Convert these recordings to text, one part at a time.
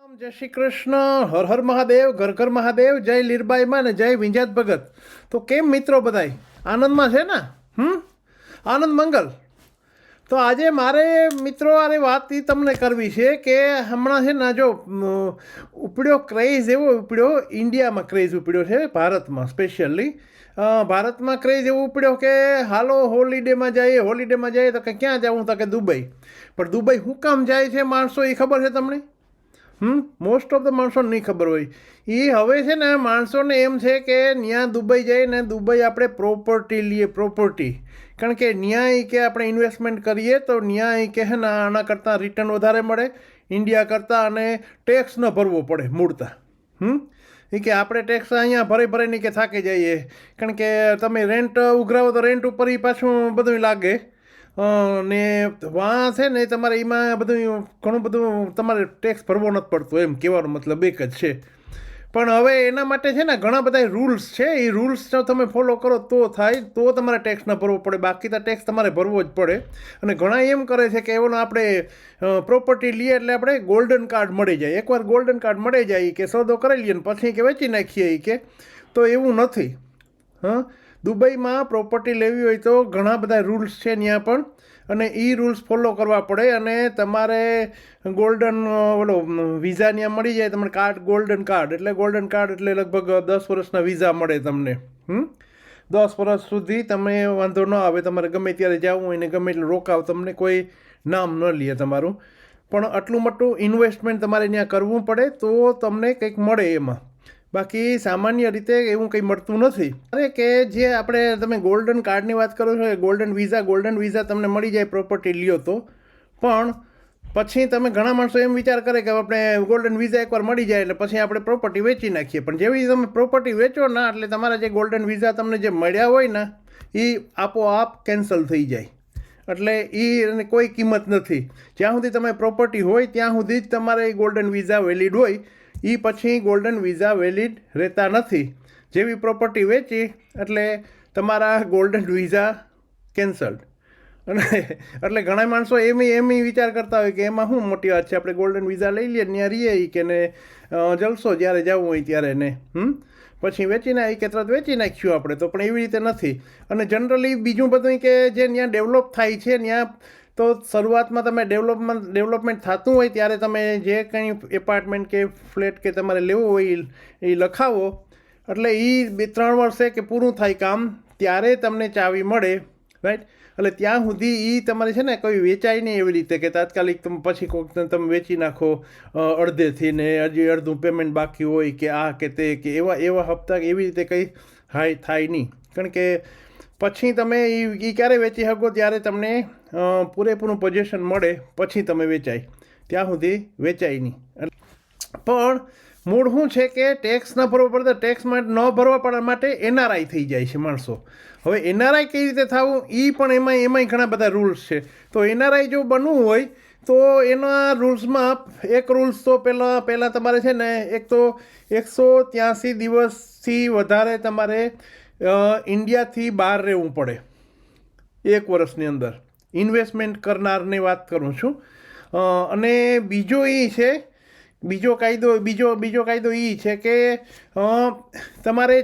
જય શ્રી કૃષ્ણ. હર હર મહાદેવ, ઘર ઘર મહાદેવ, જય લીરબાઈમાં ને જય વિંજાત ભગત. તો કેમ મિત્રો બધાય? આનંદમાં છે ને? હમ? આનંદ મંગલ. તો આજે મારે મિત્રો આરે વાત એ તમને કરવી છે કે હમણાં છે ને જો ઉપડ્યો ક્રેઝ એવો ઉપડ્યો, ઇન્ડિયામાં ક્રેઝ ઉપડ્યો છે, ભારતમાં સ્પેશિયલી. ભારતમાં ક્રેઝ એવો ઉપડ્યો કે હાલો હોલિડેમાં જઈએ હોલિડેમાં જઈએ તો કે ક્યાં જવું તો કે દુબઈ. પણ દુબઈ શું કામ જાય છે માણસો એ ખબર છે તમને? હમ? મોસ્ટ ઓફ ધ માણસોને નહીં ખબર હોય. એ હવે છે ને માણસોને એમ છે કે ત્યાં દુબઈ જઈને દુબઈ આપણે પ્રોપર્ટી લઈએ પ્રોપર્ટી કારણ કે ન્યાય કે આપણે ઇન્વેસ્ટમેન્ટ કરીએ તો ન્યાય કે હે ને આના કરતાં રિટર્ન વધારે મળે ઇન્ડિયા કરતાં અને ટેક્સ ન ભરવો પડે મૂળતા. હમ? એ કે આપણે ટેક્સ અહીંયા ભરે ભરીને કે થાકી જઈએ. કારણ કે તમે રેન્ટ ઉઘરાવો તો રેન્ટ ઉપર એ પાછું બધું લાગે. ને વાં છે ને તમારે એમાં બધું ઘણું બધું તમારે ટેક્સ ભરવો નથી પડતો એમ કહેવાનો મતલબ એક જ છે. પણ હવે એના માટે છે ને ઘણા બધા રૂલ્સ છે. એ રૂલ્સ જો તમે ફોલો કરો તો થાય, તો તમારે ટેક્સ ન ભરવો પડે. બાકી તો ટેક્સ તમારે ભરવો જ પડે. અને ઘણા એમ કરે છે કે એવાનો આપણે પ્રોપર્ટી લઈએ એટલે આપણે ગોલ્ડન કાર્ડ મળી જાય. એકવાર ગોલ્ડન કાર્ડ મળી જાય કે સોદો કરી લઈએ ને પછી કે વેચી નાખીએ કે, તો એવું નથી. હા? દુબઈમાં પ્રોપર્ટી લેવી હોય તો ઘણા બધા રૂલ્સ છે ત્યાં પણ. અને એ રૂલ્સ ફોલો કરવા પડે અને તમારે ગોલ્ડન ઓલો વિઝા ત્યાં મળી જાય તમને કાર્ડ ગોલ્ડન કાર્ડ એટલે ગોલ્ડન કાર્ડ એટલે લગભગ દસ વર્ષના વિઝા મળે તમને. હમ? દસ વર્ષ સુધી તમે વાંધો ન આવે. તમારે ગમે ત્યારે જવું હોય ને ગમે એટલે રોકાવ. તમને કોઈ નામ ન લે તમારું. પણ આટલું મોટું ઇન્વેસ્ટમેન્ટ તમારે ત્યાં કરવું પડે તો તમને કંઈક મળે એમાં. બાકી સામાન્ય રીતે એવું કંઈ મળતું નથી. અરે કે જે આપણે તમે ગોલ્ડન કાર્ડની વાત કરો છો, એ ગોલ્ડન વિઝા ગોલ્ડન વિઝા તમને મળી જાય પ્રોપર્ટી લ્યો તો. પણ પછી તમે ઘણા માણસો એમ વિચાર કરે કે આપણે ગોલ્ડન વિઝા એકવાર મળી જાય એટલે પછી આપણે પ્રોપર્ટી વેચી નાખીએ. પણ જેવી તમે પ્રોપર્ટી વેચો ના, એટલે તમારા જે ગોલ્ડન વિઝા તમને જે મળ્યા હોય ને એ આપોઆપ કેન્સલ થઈ જાય. એટલે એ એની કોઈ કિંમત નથી. જ્યાં સુધી તમે પ્રોપર્ટી હોય, ત્યાં સુધી જ તમારે એ ગોલ્ડન વિઝા વેલિડ હોય. એ પછી ગોલ્ડન વિઝા વેલિડ રહેતા નથી. જેવી પ્રોપર્ટી વેચી, એટલે તમારા ગોલ્ડન વિઝા કેન્સલ્ડ અને એટલે ઘણા માણસો એમ એમ વિચાર કરતા હોય કે એમાં શું મોટી વાત છે? આપણે ગોલ્ડન વિઝા લઈ લઈએ, ત્યાં રહીએ કે ને જલસો જ્યારે જવું હોય ત્યારે ને, હમ? પછી વેચી નાખી કે તરત વેચી નાખ્યું આપણે તો, પણ એવી રીતે નથી. અને જનરલી બીજું બધું કે જે ત્યાં ડેવલપ થાય છે, ત્યાં તો શરૂઆતમાં તમે ડેવલપમેન્ટ ડેવલપમેન્ટ થતું હોય ત્યારે તમે જે કંઈ એપાર્ટમેન્ટ કે ફ્લેટ કે તમારે લેવું હોય એ લખાવો. એટલે એ બે, ત્રણ વર્ષે કે પૂરું થાય કામ, ત્યારે તમને ચાવી મળે રાઈટ એટલે ત્યાં સુધી એ તમારે છે ને કોઈ વેચાય નહીં એવી રીતે કે તાત્કાલિક તમે, પછી કોઈક તમે વેચી નાખો અડધેથી ને હજી અડધું પેમેન્ટ બાકી હોય કે આ કે તે કે એવા એવા હપ્તા એવી રીતે કંઈ હાય થાય નહીં. કારણ કે પછી તમે એ એ ક્યારે વેચી શકો? ત્યારે તમને પૂરેપૂરું પોઝિશન મળે, પછી તમે વેચાય. ત્યાં સુધી વેચાય નહીં. પણ મૂળ શું છે કે ટેક્સ ન ભરવો પડે ટેક્સ ન ભરવા પડવા માટે એનઆરઆઈ થઈ જાય છે માણસો. હવે એનઆરઆઈ કેવી રીતે થવું? એ પણ એમાં એમાંય ઘણા બધા રૂલ્સ છે. તો એનઆરઆઈ જો બનવું હોય, તો એના રૂલ્સમાં એક રૂલ્સ તો પહેલાં પહેલાં તમારે છે ને, એક તો એકસો ત્યાંસી દિવસથી વધારે તમારે ઇન્ડિયાથી બહાર રહેવું પડે. એક વર્ષની અંદર. ઇન્વેસ્ટમેન્ટ કરનારની વાત કરું છું. અને બીજો એ છે, બીજો કાયદો, બીજો બીજો કાયદો એ છે કે તમારે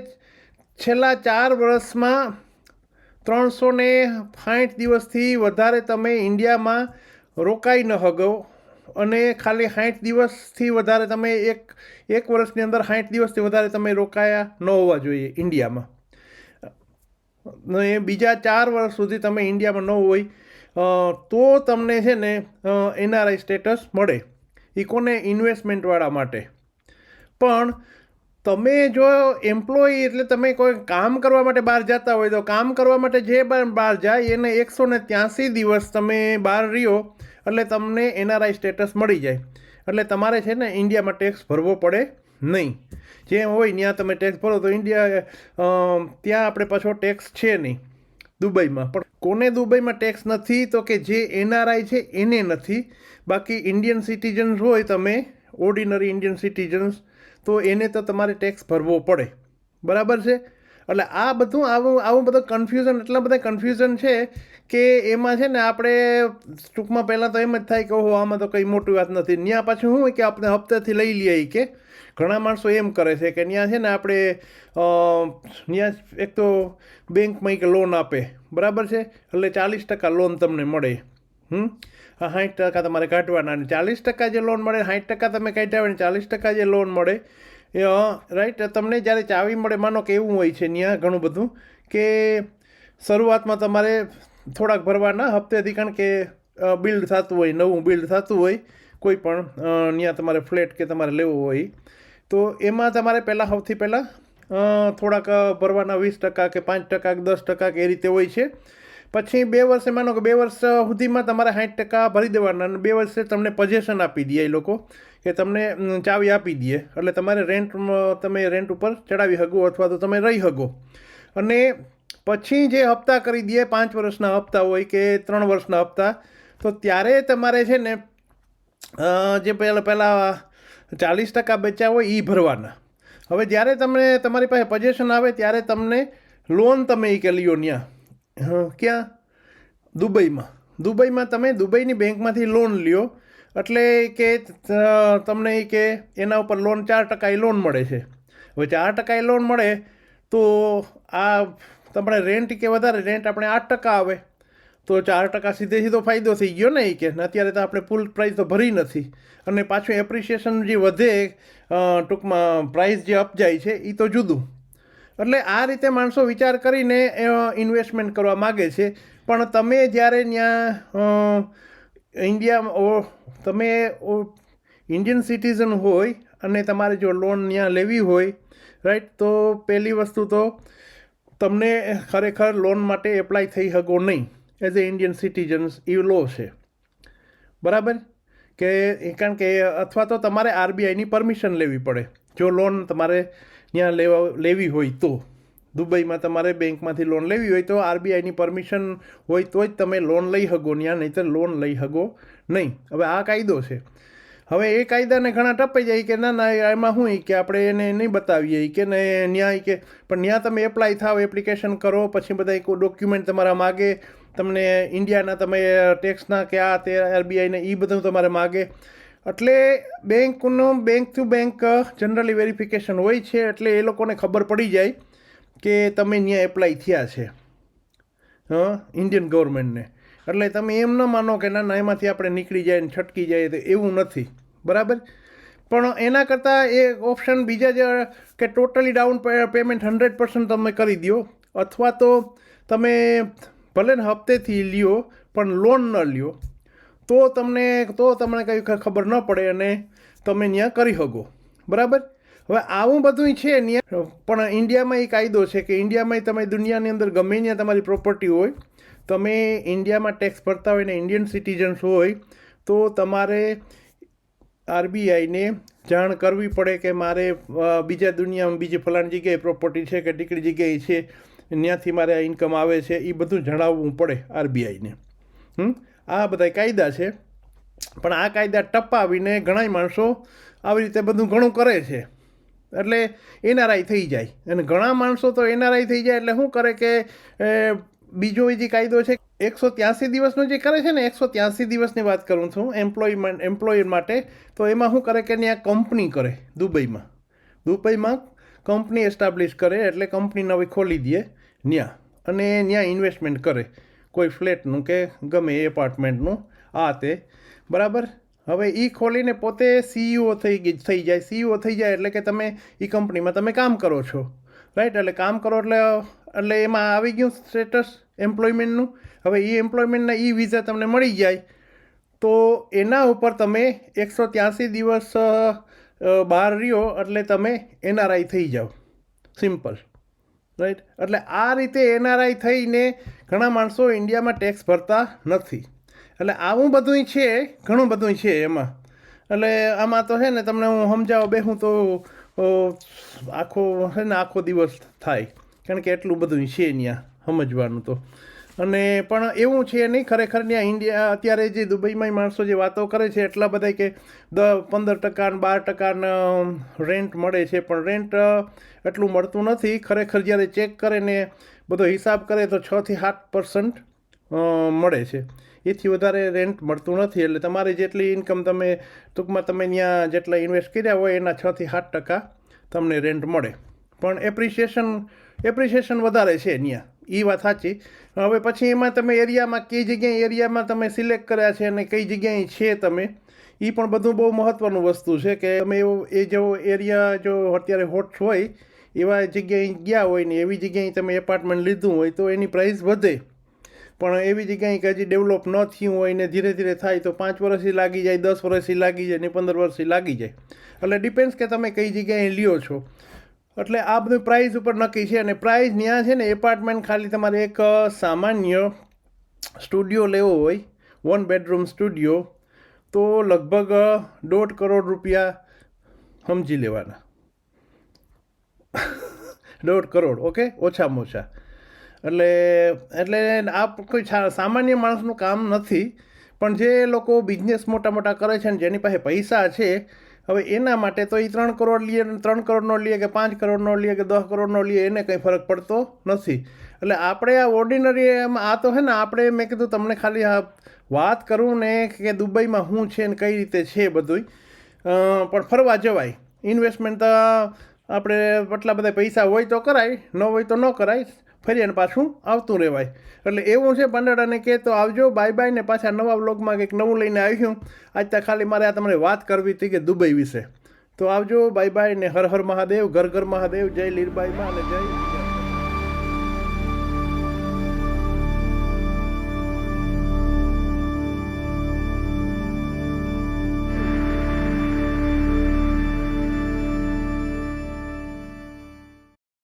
છેલ્લા ચાર વર્ષમાં ત્રણસો ને સાઠ દિવસથી વધારે તમે ઇન્ડિયામાં રોકાઈ ન હગો અને ખાલી સાઠ દિવસથી વધારે તમે એક એક વર્ષની અંદર સાઠ દિવસથી વધારે તમે રોકાયા ન હોવા જોઈએ ઇન્ડિયામાં. ને બીજા ચાર વર્ષ સુધી તમે ઇન્ડિયામાં ન હોય તો તમને છે ને એનઆરઆઈ સ્ટેટસ મળે. એ કોને? ઇન્વેસ્ટમેન્ટવાળા માટે. પણ તમે જો એમ્પ્લોયી એટલે તમે કોઈ કામ કરવા માટે બહાર જતા હોય, તો કામ કરવા માટે જે બહાર જાય, એને એકસો ને ત્યાંસી દિવસ તમે બહાર રહ્યો, એટલે તમને એનઆરઆઈ સ્ટેટસ મળી જાય. એટલે તમારે છે ને ઇન્ડિયામાં ટેક્સ ભરવો પડે. નહીં. જેમ હોય ત્યાં તમે ટેક્સ ભરો તો ઇન્ડિયા ત્યાં આપણે પાછો ટેક્સ છે નહીં. દુબઈમાં. પણ કોને દુબઈમાં ટેક્સ નથી તો કે જે એનઆરઆઈ છે એને નથી. બાકી ઇન્ડિયન સિટીઝન્સ હોય તમે ઓર્ડિનરી ઇન્ડિયન સિટીઝન્સ તો એને તો તમારે ટેક્સ ભરવો પડે. બરાબર છે? એટલે આ બધું આવું આવું બધું કન્ફ્યુઝન એટલા બધા કન્ફ્યુઝન છે કે એમાં છે ને આપણે ટૂંકમાં પહેલાં તો એમ જ થાય કે ઓહો, આમાં તો કંઈ મોટી વાત નથી. ત્યાં પાછું શું કે આપણે હપ્તાથી લઈ લઈએ કે ઘણા માણસો એમ કરે છે કે ત્યાં છે ને આપણે ત્યાં એક તો બેંકમાં એક લોન આપે, બરાબર છે? એટલે ચાલીસ ટકા લોન તમને મળે, હમ? સાઠ ટકા તમારે કાઢવાના ચાલીસ ટકા જે લોન મળે સાઠ ટકા તમે કાઢ્યા હોય ને ચાલીસ ટકા જે લોન મળે, એ રાઈટ તમને જ્યારે ચાવી મળે, માનો કે એવું હોય છે ત્યાં ઘણું બધું, કે શરૂઆતમાં તમારે થોડાક ભરવાના, હપ્તેથી કારણ કે બિલ્ડ થતું હોય, નવું બિલ્ડ થતું હોય, કોઈ પણ ત્યાં તમારે ફ્લેટ કે તમારે લેવો હોય તો એમાં તમારે પહેલાં સૌથી પહેલાં થોડાક ભરવાના વીસ ટકા કે પાંચ ટકા કે દસ ટકા કે એ રીતે હોય છે. પછી બે વર્ષે, માનો કે બે વર્ષ સુધીમાં તમારે સાઠ ટકા ભરી દેવાના અને બે વર્ષે તમને પજેશન આપી દે એ લોકો, કે તમને ચાવી આપી દે એટલે તમારે રેન્ટ તમે રેન્ટ ઉપર ચડાવી શકો અથવા તો તમે રહી શકો. અને પછી જે હપ્તા કરી દે પાંચ વર્ષના હપ્તા હોય કે ત્રણ વર્ષના હપ્તા, તો ત્યારે તમારે છે ને જે પહેલાં પહેલાં ચાલીસ ટકા બચ્યા હોય એ ભરવાના. હવે જ્યારે તમને તમારી પાસે પજેશન આવે ત્યારે તમને લોન તમે એ કે લ્યો ત્યાં ક્યાં? દુબઈમાં. દુબઈમાં તમે દુબઈની બેંકમાંથી લોન લ્યો. એટલે કે તમને એ કે એના ઉપર લોન ચાર ટકા એ લોન મળે છે. હવે ચાર ટકા એ લોન મળે તો આ તમારે રેન્ટ કે વધારે રેન્ટ આપણે આઠ ટકા આવે. તો ચાર ટકા સીધે સીધો ફાયદો થઈ ગયો ને એ કે. અત્યારે તો આપણે ફૂલ પ્રાઇસ તો ભરી નથી. અને પાછું એપ્રિસિએશન જે વધે ટૂંકમાં પ્રાઇસ જે અપ જાય છે એ તો જુદું. એટલે આ રીતે માણસો વિચાર કરીને ઇન્વેસ્ટમેન્ટ કરવા માગે છે. પણ તમે જ્યારે ત્યાં ઇન્ડિયા તમે ઇન્ડિયન સિટીઝન હોય અને તમારે જો લોન ત્યાં લેવી હોય રાઈટ તો પહેલી વસ્તુ તો તમને ખરેખર લોન માટે એપ્લાય થઈ શકો નહીં. As a Indian citizens a law છે. બરાબર? કે કારણ કે અથવા તો તમારે આરબીઆઈની પરમિશન લેવી પડે. જો લોન તમારે ત્યાં લેવા, લેવી હોય તો. દુબઈમાં તમારે બેંકમાંથી લોન લેવી હોય તો આરબીઆઈની પરમિશન હોય તો જ તમે લોન લઈ શકો ત્યાં નહીં તો લોન લઈ શકો નહીં. હવે આ કાયદો છે. હવે એ કાયદાને ઘણા ટપાઈ જાય કે ના ના એમાં શું કે આપણે એને નહીં બતાવીએ કે ને ન્યાય કે, પણ ત્યાં તમે એપ્લાય થાવ એપ્લિકેશન કરો, પછી બધા એક ડોક્યુમેન્ટ તમારા માગે તમને ઇન્ડિયાના તમે ટેક્સના કે આ તે આરબીઆઈને એ બધું તમારે માગે. એટલે બેંકનું bank to bank generally verification હોય છે, એટલે એ લોકોને ખબર પડી જાય કે તમે ત્યાં એપ્લાય થયા છે હં ઇન્ડિયન ગવર્મેન્ટને એટલે તમે એમ ન માનો કે ના ના, એમાંથી આપણે નીકળી જાય ને છટકી જાય તો એવું નથી. બરાબર? પણ એના કરતાં એ ઓપ્શન બીજા જે કે totally down payment hundred percent તમે કરી દો અથવા તો તમે ભલે ને હપ્તેથી લ્યો, પણ લોન ન લ્યો. તો તમને તો તમને કંઈ ખબર ન પડે અને તમે ત્યાં કરી શકો. બરાબર? હવે આવું બધું છે પણ ઇન્ડિયામાં એ કાયદો છે કે ઇન્ડિયામાં તમે દુનિયાની અંદર ગમે ત્યાં તમારી પ્રોપર્ટી હોય, તમે ઇન્ડિયામાં ટેક્સ ભરતા હોય ને ઇન્ડિયન સિટીઝન્સ હોય, તો તમારે આરબીઆઈને જાણ કરવી પડે કે મારે બીજા દુનિયામાં બીજી ફલાણી જગ્યાએ પ્રોપર્ટી છે કે ટીકડી જગ્યાએ છે. ત્યાંથી મારે આ ઇન્કમ આવે છે એ બધું જણાવવું પડે આરબીઆઈને. હમ? આ બધા કાયદા છે. પણ આ કાયદા ટપાવીને ઘણાય માણસો આવી રીતે બધું ઘણું કરે છે. એટલે એનઆરઆઈ થઈ જાય. અને ઘણા માણસો તો એનઆરઆઈ થઈ જાય એટલે શું કરે કે બીજો જે કાયદો છે, એકસો ત્યાંસી દિવસનો જે કરે છે ને, એકસો ત્યાંસી દિવસની વાત કરું છું એમ્પ્લોયમેન્ટ એમ્પ્લોયર માટે, તો એમાં શું કરે કે ત્યાં કંપની કરે, દુબઈમાં. દુબઈમાં કંપની એસ્ટાબ્લિશ કરે, એટલે કંપની નવી ખોલી દે. ત્યાં અને ત્યાં ઇન્વેસ્ટમેન્ટ કરે. કોઈ ફ્લેટનું કે ગમે એ એપાર્ટમેન્ટનું આ તે. બરાબર? હવે એ ખોલીને પોતે સીઈઓ થઈ થઈ જાય. સીઈઓ થઈ જાય એટલે કે તમે એ કંપનીમાં તમે કામ કરો છો. રાઈટ એટલે કામ કરો એટલે એટલે એમાં આવી ગયું સ્ટેટસ એમ્પ્લોયમેન્ટનું હવે એ એમ્પ્લોયમેન્ટના એ વિઝા તમને મળી જાય. તો એના ઉપર તમે એકસો ત્યાંસી દિવસ બહાર રહ્યો એટલે તમે એનઆરઆઈ થઈ જાઓ. સિમ્પલ રાઈટ એટલે આ રીતે એનઆરઆઈ થઈને ઘણા માણસો ઇન્ડિયામાં ટેક્સ ભરતા નથી. એટલે આવું બધું છે, ઘણું બધું છે એમાં. એટલે આમાં તો છે ને તમને હું સમજાવો, બે હું તો આખો છે ને આખો દિવસ થાય. કારણ કે એટલું બધું છે ત્યાં સમજવાનું તો. અને પણ એવું છે નહીં, ખરેખર ત્યાં ઇન્ડિયા અત્યારે જે દુબઈમાં માણસો જે વાતો કરે છે એટલા બધા કે દ પંદર ટકા ને બાર ટકાના રેન્ટ મળે છે. પણ રેન્ટ એટલું મળતું નથી. ખરેખર જ્યારે ચેક કરે ને બધો હિસાબ કરે તો છથી સાત પર્સન્ટ મળે છે. એથી વધારે રેન્ટ મળતું નથી. એટલે તમારી જેટલી ઇન્કમ તમે ટૂંકમાં તમે ત્યાં જેટલા ઇન્વેસ્ટ કર્યા હોય એના છથી સાત ટકા તમને રેન્ટ મળે. પણ એપ્રિસિએશન એપ્રિસિએશન વધારે છે ત્યાં. એ વાત સાચી. હવે પછી એમાં તમે એરિયામાં કઈ જગ્યાએ એરિયામાં તમે સિલેક્ટ કર્યા છે અને કઈ જગ્યાએ છે તમે એ પણ બધું બહુ મહત્ત્વનું વસ્તુ છે કે તમે એવો, એ જેવો એરિયા જો અત્યારે હોટ હોય, એવા જગ્યાએ ગયા હોય ને એવી જગ્યાએ તમે એપાર્ટમેન્ટ લીધું હોય તો એની પ્રાઇસ વધે. પણ એવી જગ્યાએ કે હજી ડેવલપ ન થયું હોય ને ધીરે ધીરે થાય તો પાંચ વર્ષથી લાગી જાય, દસ વર્ષથી લાગી જાય ને પંદર વર્ષથી લાગી જાય. એટલે ડિપેન્ડ્સ કે તમે કઈ જગ્યાએ લ્યો છો. એટલે આ બધું પ્રાઇસ ઉપર નક્કી છે અને પ્રાઇસ ત્યાં છે ને એપાર્ટમેન્ટ ખાલી તમારે એક સામાન્ય સ્ટુડિયો લેવો હોય વન બેડરૂમ સ્ટુડિયો તો લગભગ દોઢ કરોડ રૂપિયા સમજી લેવાના. દોઢ કરોડ, ઓકે? ઓછામાં ઓછા. એટલે એટલે આ કોઈ સામાન્ય માણસનું કામ નથી, પણ જે લોકો બિઝનેસ મોટા મોટા કરે છે ને જેની પાસે પૈસા છે હવે એના માટે તો એ ત્રણ કરોડ લઈએ ત્રણ કરોડનો લઈએ કે પાંચ કરોડનો લઈએ કે દસ કરોડનો લઈએ એને કંઈ ફરક પડતો નથી. એટલે આપણે આ ઓર્ડિનરી આ તો હે ને આપણે મેં કીધું તમને ખાલી વાત કરું ને કે દુબઈમાં શું છે ને કઈ રીતે છે બધું પણ ફરવા જવાય. ઇન્વેસ્ટમેન્ટ તો આપણે આટલા બધા પૈસા હોય તો કરાય, ન હોય તો ન કરાય. ફરી અને પાછું આવતું રહેવાય. એટલે એવું છે પાંડડાને કે તો આવજો બાય બાય ને પાછા નવા બ્લોગમાં કંઈક નવું લઈને આવ્યું આજ ત્યાં ખાલી મારે આ તમને વાત કરવી હતી કે દુબઈ વિશે. તો આવજો બાય બાય ને હર હર મહાદેવ, ઘર ઘર મહાદેવ, જય લીરબાઈમાં અને જય